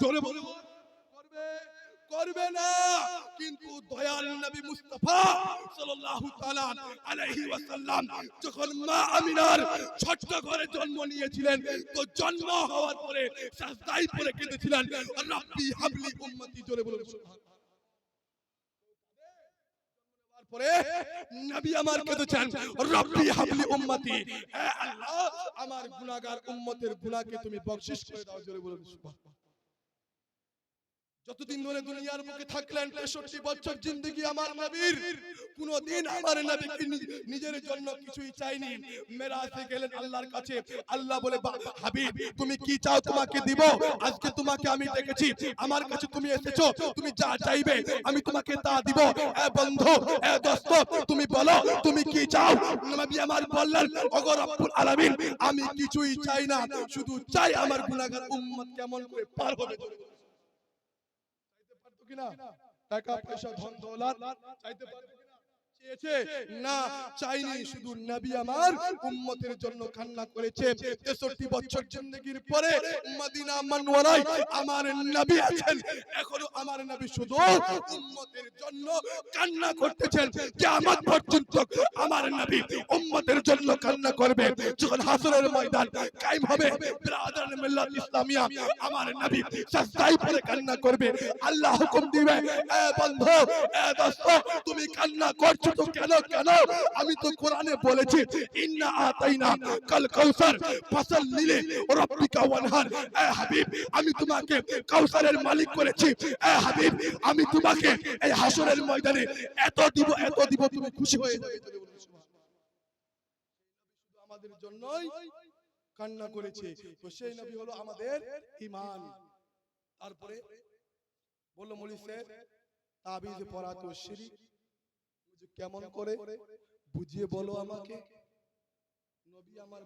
জোরে বলো করবে করবে না। কিন্তু দয়াল নবী মুস্তাফা সাল্লাল্লাহু তাআলা আলাইহি ওয়াসাল্লাম যখন মা আমিনার ঘরে জন্ম নিয়েছিলেন, তো জন্ম হওয়ার পরে সাজদাই কেঁদেছিলেন। হাবলি উম্মতি, জোরে সুবহানাল্লাহ। পরে নবী আমার কেঁদেছেন, রব্বি হাবলি উম্মতি। হে আল্লাহ, আমার গুনাহগার উম্মতের গুনাহকে তুমি বকশিশ করে দাও, জোরে সুবহানাল্লাহ। যতদিন ধরে দুনিয়ার বুকে থাকলেন, তেষট্টি বছর জিন্দগি আমার নবীর, কোনদিন আমার নবীকে নিজের জন্য কিছুই চাইনি। মেরাজে গেলেন আল্লাহর কাছে। আল্লাহ বলে হাবিব, তুমি কি চাও তোমাকে দিব? আজকে তোমাকে আমি ডেকেছি। আমার কাছে তুমি এসেছ। তুমি যা চাইবে, আমি তোমাকে তা দিব। এ বন্ধু, এ দোস্ত, তুমি বলো, তুমি কি চাও? নবী আমার বললেন, ওগো রব্বুল আলামিন, আমি কিছুই চাই না। শুধু চাই আমার গুনাহগার উম্মত কেমন করে পার হবে? কিনা? টাকা পয়সা ধন দৌলত চাইতে কিনা না, চাইনি শুধু নবী আমার উম্মতের জন্য কান্না করেছে। 63 বছর পরে মদিনা আমার নবী আছেন। এখনও আমার নবী শুধু উম্মতের জন্য কান্না করতেছেন। পর্যন্ত আমার নবী উম্মতের জন্য কান্না করবে। যখন হাসরের ময়দান কায়েম হবে মিল্লাত ইসলামিয়া আমার নবী সাজদাই পরে কান্না করবে। আল্লাহ হুকুম দিবে, এ বন্ধু, এ তুমি কান্না করছ তো কেন কেন? আমি তো কোরআনে বলেছি, ইন্না আতাইনা কাল কাউসার, ফসল নিলে রব্বিকা ওয়ানহার। এ হাবিব, আমি তোমাকে কাউসারের মালিক করেছি। এ হাবিব, আমি তোমাকে এই হাসরের ময়দানে এত দিব এত দিব, তুমি খুশি হয়ে যাবে। আমাদের জন্যই কান্না করেছে। তো সেই নবী হলো আমাদের ইমান তারপরে বলল স্যার তাবিজ পড়া তো শিরিক। কেমন করে বুঝিয়ে বলো আমাকে। নবী আমার